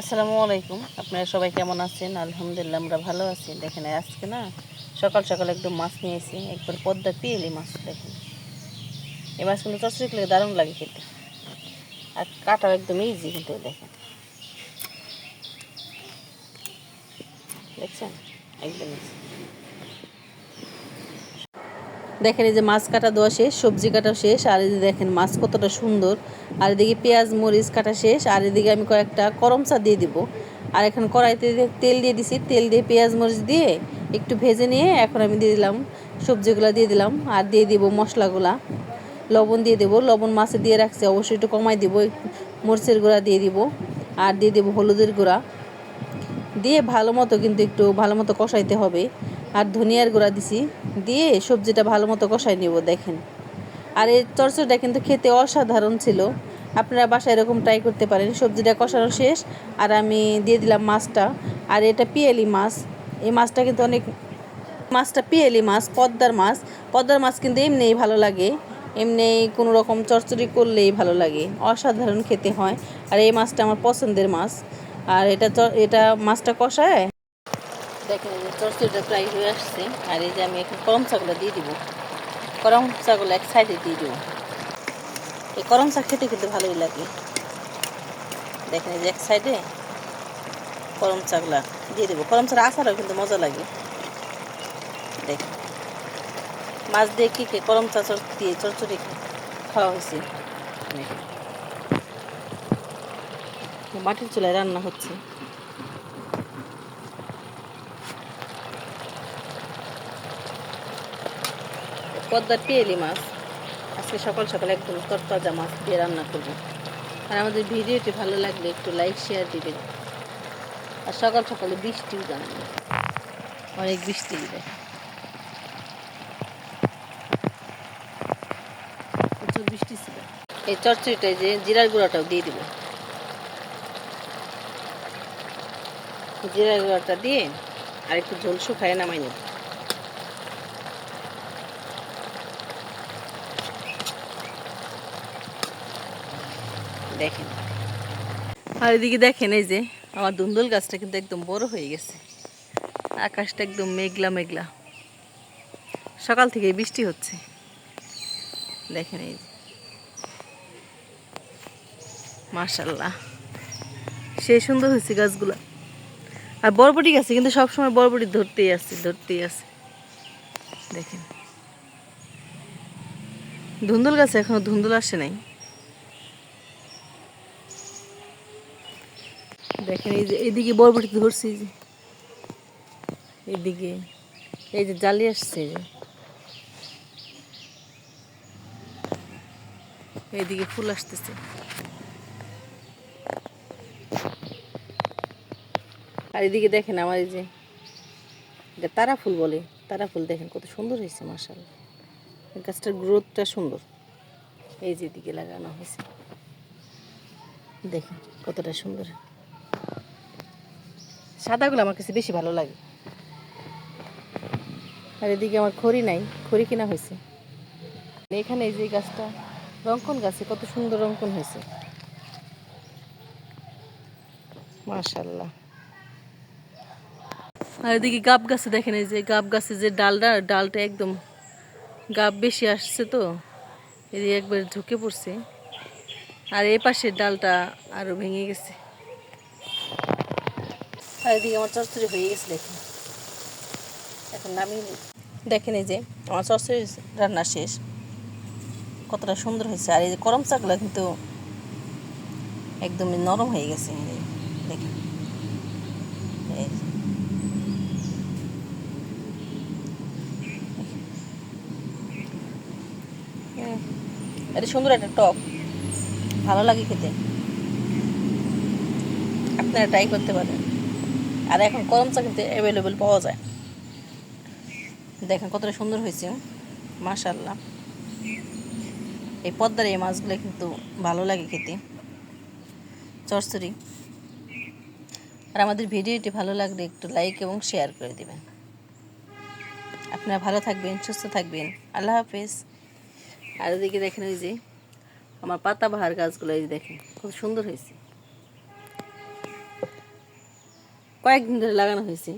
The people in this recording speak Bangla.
আসসালামু আলাইকুম। আপনারা সবাই কেমন আছেন? আলহামদুলিল্লাহ, আমরা ভালো আছি। দেখেন আজকে না, সকাল সকাল একটু মাছ নিয়েছি, একবার পদ্মা পিয়েলি মাছ দেখেন। এই মাছগুলো চচড়ি খেলে দারুণ লাগে খেতে। আর কাটাও একদম ইজি কিন্তু দেখেন। দেখছেন? একদম easy। দেখেন এই যে মাছ কাটা দেওয়া শেষ, সবজি কাটা শেষ, আর এই যে দেখেন মাছ কতটা সুন্দর। আর এদিকে পেঁয়াজ, মরিচ কাটা শেষ, আর এদিকে আমি কয়েকটা করম চা দিয়ে দিব। আর এখন কড়াইতে তেল দিয়ে দিছি, তেল দিয়ে পেঁয়াজ, মরিচ দিয়ে একটু ভেজে নিয়ে এখন আমি দিয়ে দিলাম সবজিগুলো দিয়ে দিলাম, আর দিয়ে দিব মশলাগুলা। লবণ দিয়ে দেবো, লবণ মাছে দিয়ে রাখছি, অবশ্যই একটু কমাই দিব মরিচের গুঁড়া দিয়ে দিব, আর দিয়ে দেবো হলুদের গুঁড়া। দিয়ে ভালো মতো কিন্তু একটু ভালো মতো কষাইতে হবে। আর ধনিয়ার গুঁড়া দিছি। দিয়ে সবজিটা ভালো মতো কষাই নেব, দেখেন। আর এই চরচড়িটা কিন্তু খেতে অসাধারণ ছিল। আপনারা বাসায় এরকম ট্রাই করতে পারেন। সবজিটা কষানো শেষ, আর আমি দিয়ে দিলাম মাছটা। আর এটা পিয়ালি মাছ। এই মাছটা কিন্তু অনেক, মাছটা পিয়ালি মাছ, পদ্মার মাছ। পদ্মার মাছ কিন্তু এমনিই ভালো লাগে। এমনি কোনো রকম চচ্চড়ি করলেই ভালো লাগে। অসাধারণ খেতে হয়। আর এই মাছটা আমার পছন্দের মাছ। আর এটা এটা মাছটা কষায় দেখেন এই যে প্রায় হয়ে আসছে। আর এই যে আমি এখন করম চাগুলো দিয়ে দিব। করম চাগুলো এক সাইডে দিয়ে দিব। এই করম চা খেতে কিন্তু ভালোই লাগে। দেখেন এই যে এক সাইডে করম চাগুলা দিয়ে দেবো। করম চার আচারও কিন্তু মজা লাগে। দেখেন, মাছ দিয়ে কি কে করম চা চর দিয়ে চরচড়ি খাওয়া হয়েছে। মাটির চুলায় রান্না হচ্ছে। পদ্মার পিয়েলি মাছ। আজকে সকাল সকাল একদম তরতাজা মাছ দিয়ে রান্না করব। আর আমাদের ভিডিওটি ভালো লাগলে একটু লাইক শেয়ার দিবেন। আর সকাল সকালে বৃষ্টিও জানাবেন অনেক বৃষ্টি দিবে। প্রচুর বৃষ্টি ছিল। এই চচ্চড়িটায় যে জিরার গুঁড়াটাও দিয়ে দিব। জিরার গুঁড়াটা দিয়ে আর একটু ঝোল শুকায় নামাই নেব। দেখেন। আর এদিকে দেখেন এই যে, আমার দুন্দুল গাছটা কিন্তু একদম বড় হয়ে গেছে। আকাশটা একদম মেঘলা মেঘলা। সকাল থেকে বৃষ্টি হচ্ছে। দেখেন এই যে। মাশাল্লাহ সেই সুন্দর হয়েছে গাছগুলা। আর বরবটি গাছে কিন্তু সবসময় বরবটি ধরতেই আছে ধরতেই আছে। দেখেন। ধুন্দুল গাছে এখনও ধুন্দুল আসে নাই। দেখেন, এই যে এইদিকে বরবটি ধরছি যে। এইদিকে এই যে জালি আসছে। যে এইদিকে ফুল আসতেছে। আর এদিকে দেখেন আমার এই যে তারা ফুল বলে, তারা ফুল দেখেন কত সুন্দর হয়েছে মার্শাল গাছটার গ্রোথটা সুন্দর। এই যে দিকে লাগানো হয়েছে। দেখেন কতটা সুন্দর। সাদাগুলো আমার কাছে বেশি ভালো লাগে। আর এদিকে আমার খড়ি নাই, খড়ি কিনা হয়েছে। এখানে এই যে গাছটা রঙ্কন গাছে কত সুন্দর রঙ্কন হয়েছে। মাশাল্লাহ আর এদিকে গাব গাছে দেখেন এই যে গাব গাছে যে ডালটা ডালটা একদম গাব বেশি আসছে তো, এদিকে একবার ঝুঁকে পড়ছে। আর এই পাশের ডালটা আরও ভেঙে গেছে। আর এদিকে আমার চচ্চড়ি হয়ে গেছে দেখেন। এখন নামিয়ে। দেখেন এই যে আমার চচ্চড়ি রান্না শেষ। কতটা সুন্দর হয়েছে। আর এই যে করম চাকলা কিন্তু একদম নরম হয়ে গেছে। দেখেন। এটা সুন্দর একটা টক। ভালো লাগে খেতে। আপনারা ট্রাই করতে পারেন। আর এখন করম চা কিন্তু অ্যাভেলেবেল পাওয়া যায়। দেখেন কতটা সুন্দর হয়েছে মাশাল্লাহ এই পদ্মার এই মাছগুলো কিন্তু ভালো লাগে খেতে। চরচড়ি আর আমাদের ভিডিওটি ভালো লাগলে একটু লাইক এবং শেয়ার করে দেবেন। আপনারা ভালো থাকবেন, সুস্থ থাকবেন। আল্লাহ হাফেজ। আর এদিকে দেখেন ওই যে, আমার পাতাবাহার গাছগুলো এই দেখেন, খুব সুন্দর হয়েছে। কয়েকদিন ধরে লাগানো হয়েছে।